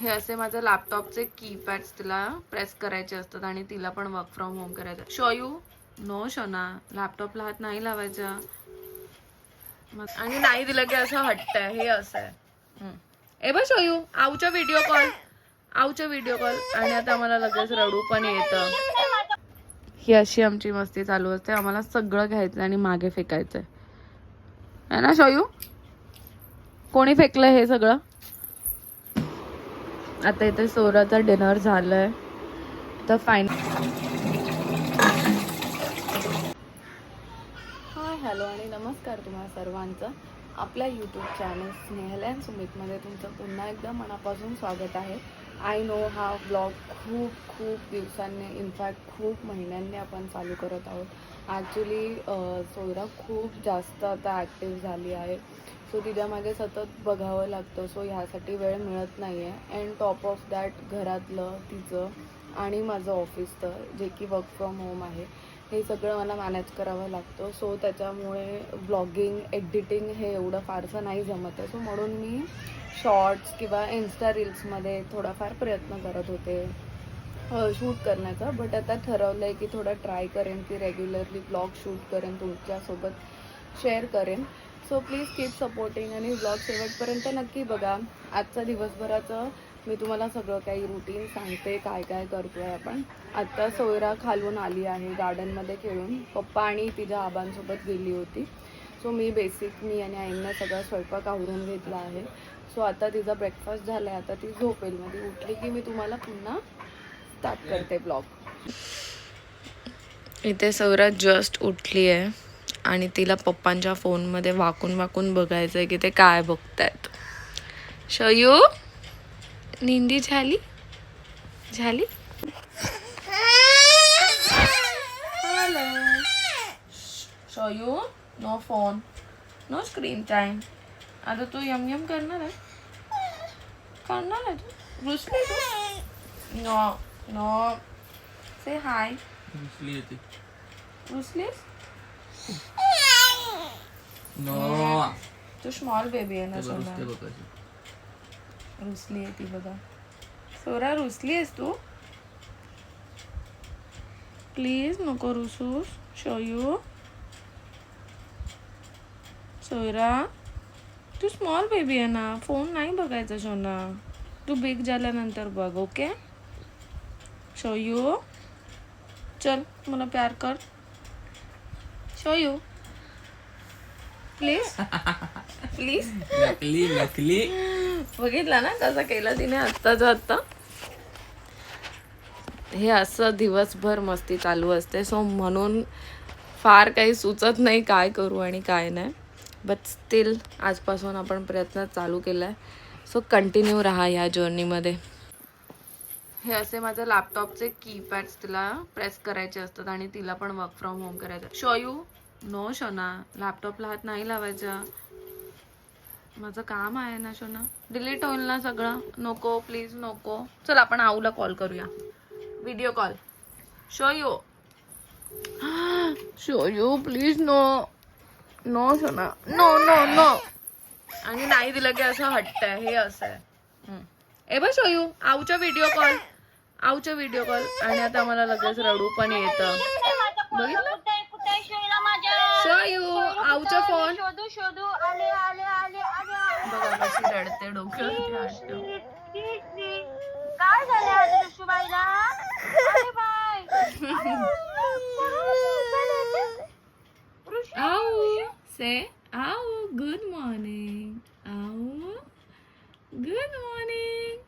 हे असे माझ्या लॅपटॉपचे कीपॅड्स तिला प्रेस करायचे असतात आणि तिला पण वर्क फ्रॉम होम करायचं शो यू नो शोना लॅपटॉपला हात नाही लावायचा. आणि नाही दिलं की असं हट्टय हे असं आहे. ए ए शो शोयू आऊच्या व्हिडिओ कॉल आऊच्या व्हिडिओ कॉल आणि आता आम्हाला लगेच रडू पण येतं. ही अशी आमची मस्ती चालू असते. आम्हाला सगळं घ्यायचं आणि मागे फेकायचंय. आहे ना शोयू कोणी फेकलं हे सगळं? आता इथे सोराचा डिनर झालाय. तर फाईन हाय हॅलो आणि नमस्कार तुम्हाला सर्वांचं. आपल्या यूट्यूब चॅनल स्नेहल अँड सुमितमध्ये तुमचं पुन्हा एकदा मनापासून स्वागत आहे. आय नो हा ब्लॉग खूप खूप दिवसांनी इनफॅक्ट खूप महिन्यांनी आपण चालू करत आहोत. ॲक्च्युली सोयरा खूप जास्त आता ॲक्टिव्ह झाली आहे. सो तिच्यामागे सतत बघावं लागतं. सो ह्यासाठी वेळ मिळत नाही आहे अँड टॉप ऑफ दॅट घरातलं तिचं आणि माझं ऑफिसचं जे की वर्क फ्रॉम होम आहे. हे सगळं मला मॅनेज करावं लागतं. सो त्याच्यामुळे ब्लॉगिंग एडिटिंग हे एवढं फारसं नाही जमत आहे. सो म्हणून मी शॉर्ट्स किंवा इन्स्टा रील्समध्ये थोडाफार प्रयत्न करत होते शूट करण्याचा. बट आता ठरवलं आहे की थोडं ट्राय करेन की रेग्युलरली ब्लॉग शूट करेन तुमच्यासोबत शेअर करेन. सो प्लीज कीप सपोर्टिंग आणि ब्लॉग शेवटपर्यंत नक्की बघा. आजचा दिवसभराचं मी तुम्हाला सगळं काही रुटीन सांगते काय काय करतो आहे आपण. आत्ता सोयरा खालून आली आहे गार्डनमध्ये खेळून. पप्पा आणि तिच्या आबांसोबत गेली होती. सो मी बेसिक मी आणि आईंना सगळा स्वयंपाक आवरून घेतला आहे. सो आता तिचा ब्रेकफास्ट झाला आहे आता ती झोपेल. मध्ये उठली की मी तुम्हाला पुन्हा स्टार्ट करते ब्लॉग इथे सौरा जस्ट उठली आहे आणि तिला पप्पांच्या फोनमध्ये वाकून वाकून बघायचं आहे की ते काय बघतायत. शयू? निंदी झाली? झाली? Shayu no phone no screen time आता तू यम यम करणार आहे? करणार आहे तू? रुसली तू? नो नो से हाय रुसली होती रुसलीस? नो तू स्मॉल बेबी आहे ना रुसली आहे ती बघा. सोरा रुसली आहेस तू? प्लीज नको रुसूस. शोयू सोयरा तू स्मॉल बेबी आहे ना. फोन नाही बघायचा सोना तू बिग झाल्यानंतर बघ ओके शोयू चल मला प्यार कर. शोयू प्लीज प्लीज नकली नकली. बघितलं ना कसं केलं तिने आत्ताच आत्ता? हे असं दिवसभर मस्ती चालू असते. सो म्हणून फार काही सुचत नाही काय करू आणि काय नाही. बट स्टील आजपासून आपण प्रयत्न चालू केला आहे सो कंटिन्यू राहा या जर्नीमध्ये हे असे माझ्या लॅपटॉपचे कीपॅड्स तिला प्रेस करायचे असतात आणि तिला पण वर्क फ्रॉम होम करायचं. शो यू नो शोना लॅपटॉपला हात नाही लावायचा. माझं काम आहे ना शोना. डिलीट होईल ना सगळं. नको प्लीज नको. चल आपण आऊला कॉल करूया. Video call Shayu Shayu please no no Shona. No no no आणि नाही दिलं की असं हट्ट आहे हे असं आहे. ए बघ शो यू आऊच्या व्हिडिओ कॉल आऊच्या व्हिडिओ कॉल आणि आता मला लगेच रडू पण येतं बघितलं शो यू आऊचा फोन शोधू शोधू आले आले आले आले आले. बघा कशी रडते डोक्यावरती हात ठेवून. ती, ती. काय झालं आज ऋषूबाईला अरे bye Rishu Ow. Say ow. अशी रडते डोक्यावर काय झालं आता लक्ष्मीबाईला गुड मॉर्निंग गुड मॉर्निंग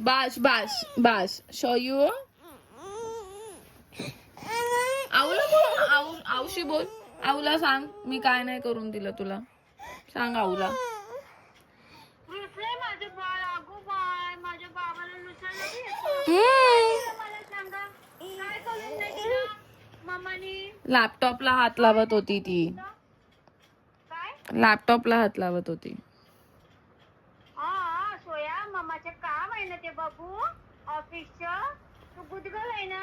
बाश बाश बाश. शो यू आऊला बोल आऊ आऊशी बोल. आऊला सांग मी काय नाही करून दिलं तुला. सांग आऊला लॅपटॉपला हात लावत होती ती. काय? लॅपटॉपला हात लावत होती. हा सोया मामाचं काम आहे ना ते बाबू ऑफिसचं. तू गुदगल आहे ना?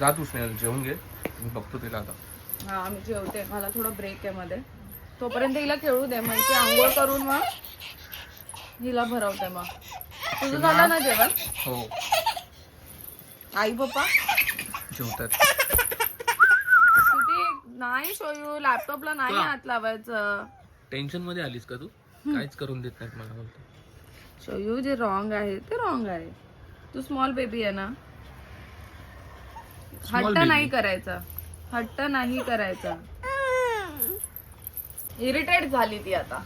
जा तू स्नेहल जेवून घे. मी बघतो तिला आता. हा आम्ही जेवते. मला थोडा ब्रेक आहे मध्ये. तोपर्यंत हिला खेळू दे मग. ती आंघोळ करून मग हिला भरवते मग. तुझं झालं ना जेवण? हो. आई पप्पा? जेवतात. किती? नाही शोयू. लॅपटॉपला नाही? हात लावायचं. टेन्शनमध्ये आलीस का तू? काहीच करून देत नाहीत मला बोलतो. शोयू जे रॉंग आहे ते रॉंग आहे. तू स्मॉल बेबी आहे ना? हट्ट. नाही करायचा. हट्ट नाही करायचा. इरिटेट झाली ती आता.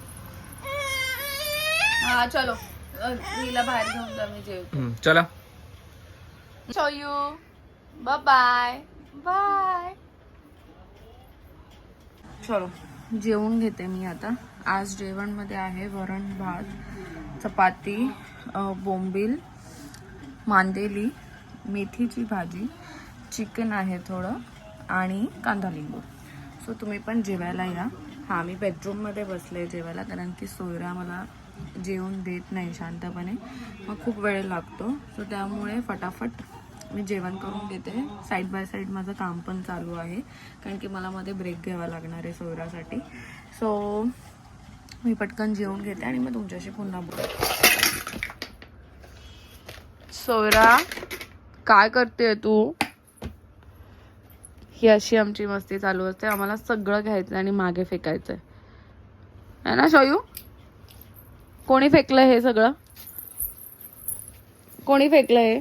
हा चलो. हिला बाहेर घेऊन जा मी जेवते. चला. शोयू बाय बाय चलो जेवून घेते मी आता. आज जेवणमध्ये आहे वरण भात चपाती बोंबील मांदेली मेथीची भाजी चिकन आहे थोडं आणि कांदा लिंबू. सो तुम्ही पण जेवायला या. हां मी बेडरूममध्ये बसले जेवायला कारण की सोयरा मला जेवून देत नाही शांतपणे. मग खूप वेळ लागतो. सो त्यामुळे फटाफट मी जेवण करून घेते. साईड बाय साईड माझं काम पण चालू आहे. कारण की मला मध्ये ब्रेक घ्यावा लागणार आहे सोयरासाठी सो मी पटकन जेवून घेते आणि मग तुमच्याशी पुन्हा बोलते. सोयरा काय करते तू? ही अशी आमची मस्ती चालू असते. आम्हाला सगळं घ्यायचं आणि मागे फेकायचंय. आहे ना शयू कोणी फेकलं हे सगळं? कोणी फेकलं हे?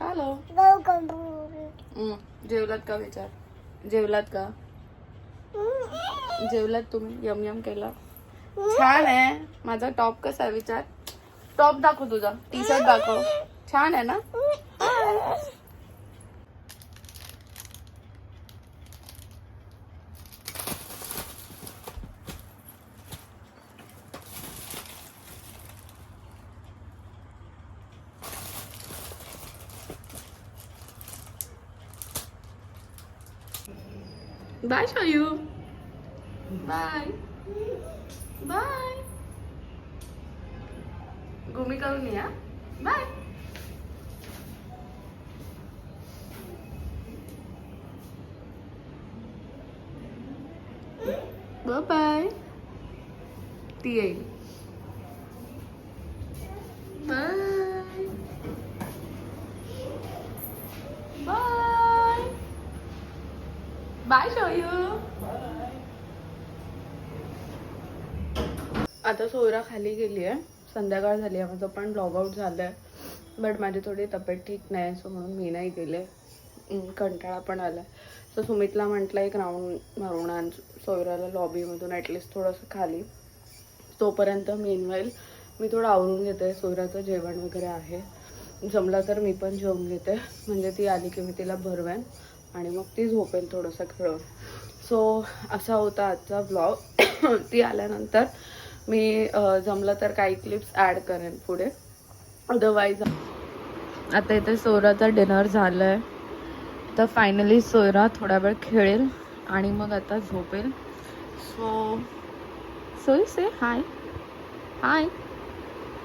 हॅलो जेवलात का विचार? जेवलात का? जेवलात तुम्ही? यम यम केला. छान आहे. माझा टॉप कसा आहे विचार? टॉप दाखव तुझा. टी शर्ट दाखव. छान आहे ना? बाय शोयू बाय बाय गुमी करून या. बाय बाय ती येईल. बाय बाय बाय शोयू आता सोयरा खाली गेली आहे संध्याकाळ झाली आहे माझं पण लॉगआउट झालं आहे बट माझी थोडी तब्येत ठीक नाही सो म्हणून मी नाही गेले. कंटाळा पण आला सो सुमितला म्हटलं एक राऊंड मारून आण. सोयराला लॉबीमधून ॲटलिस्ट थोडंसं खाली. तोपर्यंत मेनवाईल मी थोडं आवरून घेते. सोयराचं जेवण वगैरे आहे. जमलं तर मी पण जेवून घेते. म्हणजे ती आली की मी तिला भरवेन. आणि मग ती झोपेन थोडंसं खेळून. सो असा होता आजचा ब्लॉग ती आल्यानंतर मी जमलं तर काही क्लिप्स ॲड करेन पुढे. अदरवाईज आता इथे सोयराचा डिनर झालं आहे तर फायनली सोयरा थोडा वेळ खेळेल आणि मग आता झोपेल. सो सोयी से हाय हाय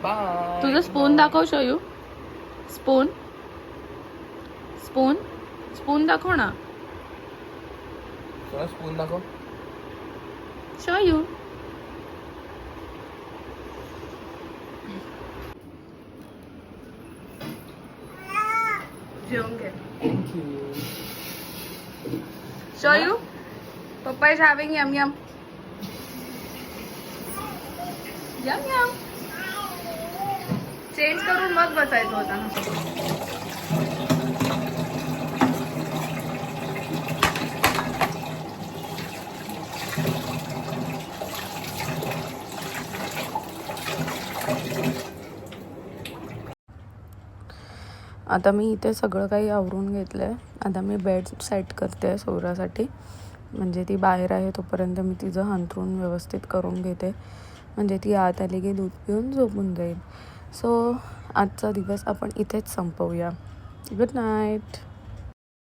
बाय तुझं स्पून दाखव शोयू स्पून स्पून स्पून दाखव ना. स्पून दाखव. शोयू जेवून घे थँक्यू शोयू पप्पा is having yum yum yum yum change करून मग बसायचं होता आता मी इथे सगळं काही आवरून घेतलं आहे आता मी बेड सेट करते आहे सोरासाठी म्हणजे ती बाहेर आहे तोपर्यंत मी तिचं हंतरून व्यवस्थित करून घेते. म्हणजे ती आत आली की दूध पिऊन झोपून जाईल. सो आजचा दिवस आपण इथेच संपवूया. Good night